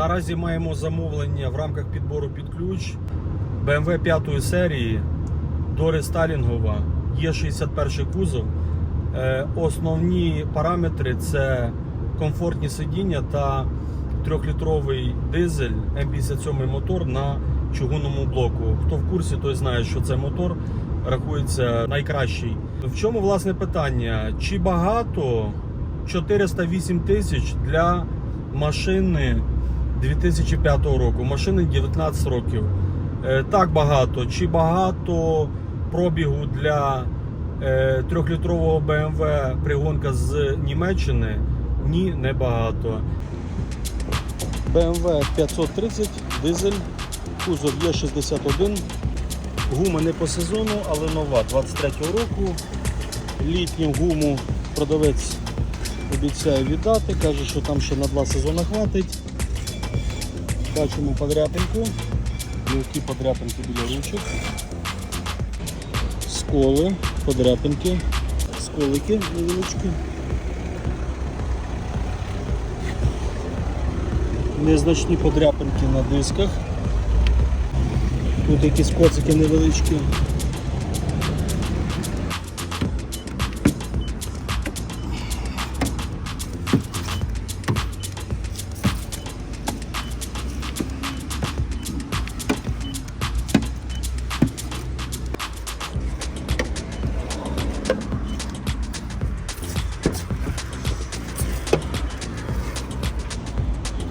Наразі маємо замовлення в рамках підбору під ключ BMW 5 серії до рестайлінгова. Є 61 кузов. Е, Основні параметри це комфортні сидіння та 3-літровий дизель М57 мотор на чугунному блоку. Хто в курсі, той знає, що це мотор рахується найкращий. В чому власне питання? Чи багато 408 тисяч для машини 2005 року, машини 19 років? Е, Так багато. Чи багато пробігу для е, трьохлітрового BMW пригонка з Німеччини? Ні, не багато. BMW 530 дизель, кузов Є61. Гума не по сезону, але нова 23-го року. Літню гуму продавець обіцяє віддати, каже, що там ще на два сезони хватить. Бачимо подряпинку, легкі подряпинки біля ручок, сколи, подряпинки, сколики невеличкі. Незначні подряпинки на дисках. Тут якісь коцики невеличкі.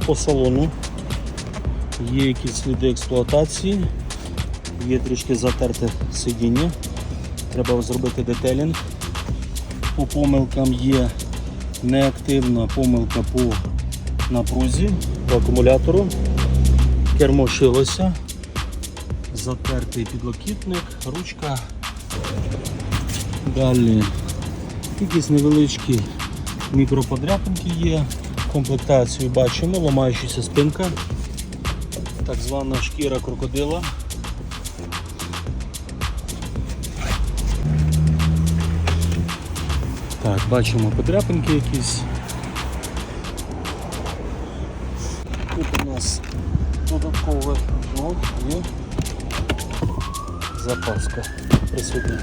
По салону є якісь сліди експлуатації, є трішки затерте сидіння. Треба зробити детелінг. По помилкам є неактивна помилка по напрузі, по акумулятору. Кермо шилося, затертий підлокітник, ручка. Далі якісь невеличкі мікроподряпинки є. Комплектацію бачимо, ламаючася спинка, так звана шкіра крокодила. Так, бачимо подряпинки якісь. Тут у нас додаткове о, є запаска присутня.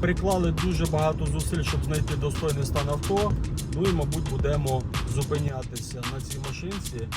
Приклали дуже багато зусиль, щоб знайти достойний стан авто. Ну і, мабуть, будемо зупинятися на цій машинці.